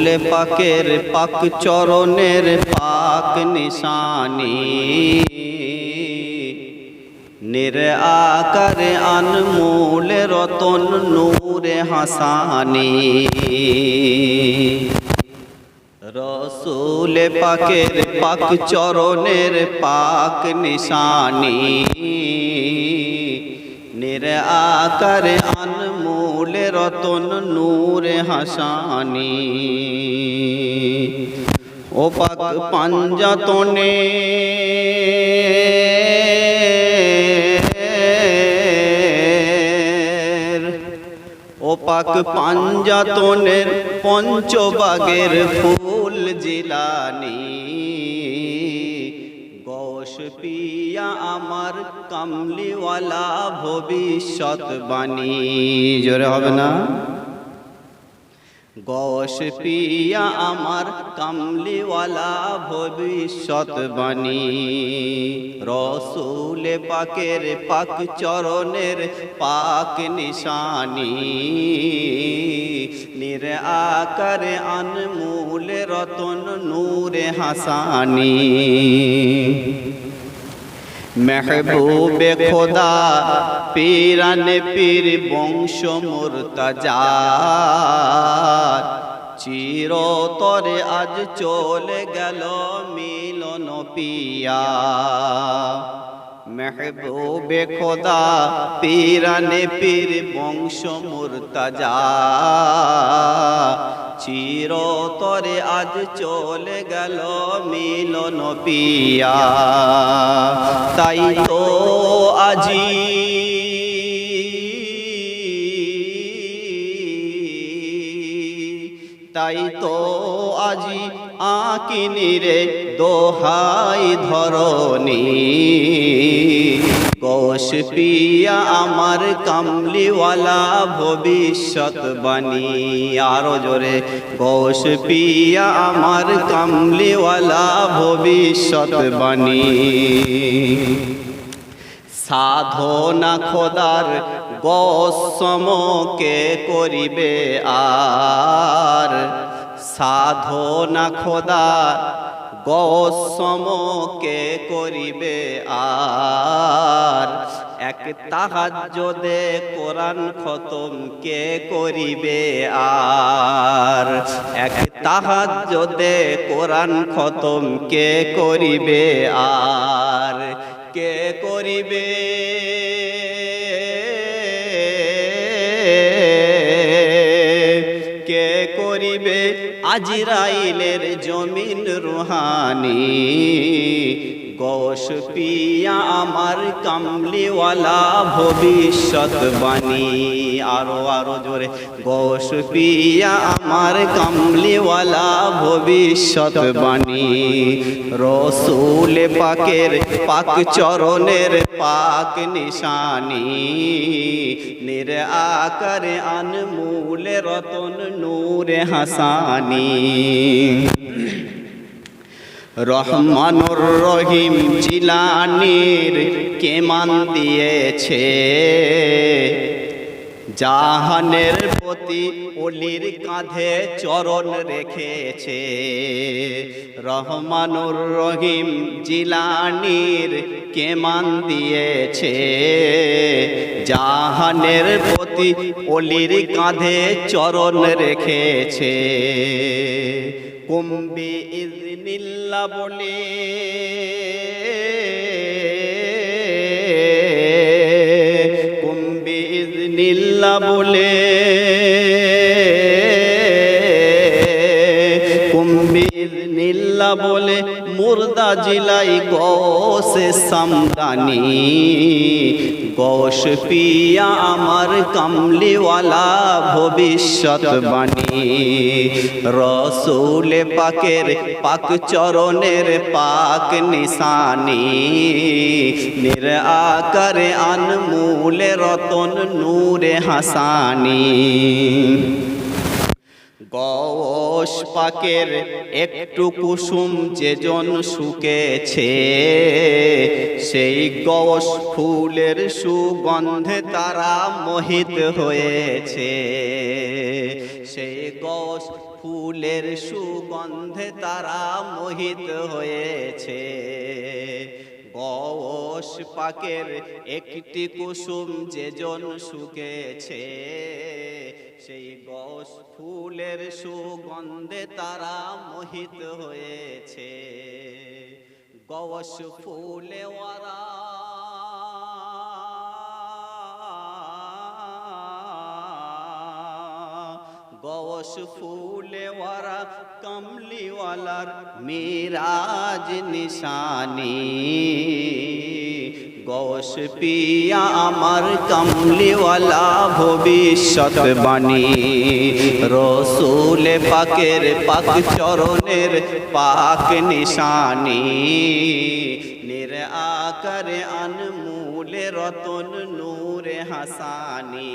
রসুল পাকের পাক চরণের পাক নিশানি। নির আকারে আনমূল রতন নূরে হাসানি। রসুল পাকের পাক চরণের পাক নিশানি। নির আকারে আনমূল রতন নূরে হাসানি। ও পাক পাঞ্জাতনে ও পাক পাঞ্জাতনের পঞ্চবাগের ফুল জিলানি। গৌস পিয়া আমার কামলিওয়ালা ভবিষ্যৎ বাণী। জোরে হবে না? গস পিয়া আমার কামলিওয়ালা ভবিষ্যৎ বাণী। রসুল পাকের পাক চরণের পাক নিশানি। নির আকারে আনমূল রতন নূরে হাসানি। মেহবুবে খোদা, পীরানে পীর বংশ মুরতাজার চিরতরে আজ চলে গেল মিলন পিয়া। মেহবুবে খোদা, পীরানে পীর বংশ মুরতাজা চিরতরে আজ চলে গেল মিলন পিয়া। তাই তো আজি আকিনি রে দোহাই ধরনি কোষ পিয়া আমার কামলিওয়ালা ভবিষ্যৎ বাণী। আরও জোরে, কোষ পিয়া আমার কামলিওয়ালা ভবিষ্যৎ বাণী। সাধনা খোদার গোসমকে করিবে আর? সাধনা খোদার গোসমকে করিবে আর? এক তাহাজ্জদে কোরআন খতম কে করিবে আর? এক তাহাজ্জদে কোরআন খতম কে করিবে আর? কে করিবে করিবে আজিরাইলের জমিন রুহানি। গোশ পিয়া আমার কামলিওয়ালা ভবিষ্যৎ বাণী। আরও আরও জোরে। গোশ পিয়া আমার কামলিওয়ালা ভবিষ্যৎ বাণী। রসুল পাকের পাক চরণের পাক নিশানি। নির আকারে আনমূল রতন নূরে হাসানি। রহমানুর রহিম জিলানির কেমান দিয়েছে। জাহানের প্রতি অলির কাঁধে চরণ রেখেছে। রহমানুর রহিম জিলানির কেমান দিয়েছে। জাহানের প্রতি অলির কাঁধে চরণ রেখেছে। কুম্বি ইজনিল্লা বলে। কুম্বে ইজনিল্লা বলে। ইজনিল্লা বলে, মুর্দা জিলাই গোসে সামদানি গোশ পিয়া আমার কামলিওয়ালা ভবিষ্যৎ বাণী। রসুল পাকের পাক চরণের পাক নিশানি। নির আকারে আনমূলে রতন নূরে হাসানি। গস পাকের একটু কুসুম যেজন শুকেছে। সেই গস ফুলের সুগন্ধে তারা মোহিত হয়েছে। সেই গস ফুলের সুগন্ধে তারা মোহিত হয়েছে। গস পাকের একটি কুসুম যেজন শুকেছে। সেই গস ফুলের সুগন্ধে তারা মোহিত হয়েছে। গস ফুলে ওরা গস ফুলে ওরা কমলিওয়ালার মিরাজ নিশানি। গস পিয়া আমার কমলিওয়ালা ভবিষ্যৎ বাণী। রসুল পাকের পাক চরণের পাক নিশানি। নির আকারে আনমূল রতন নূরে হাসানি।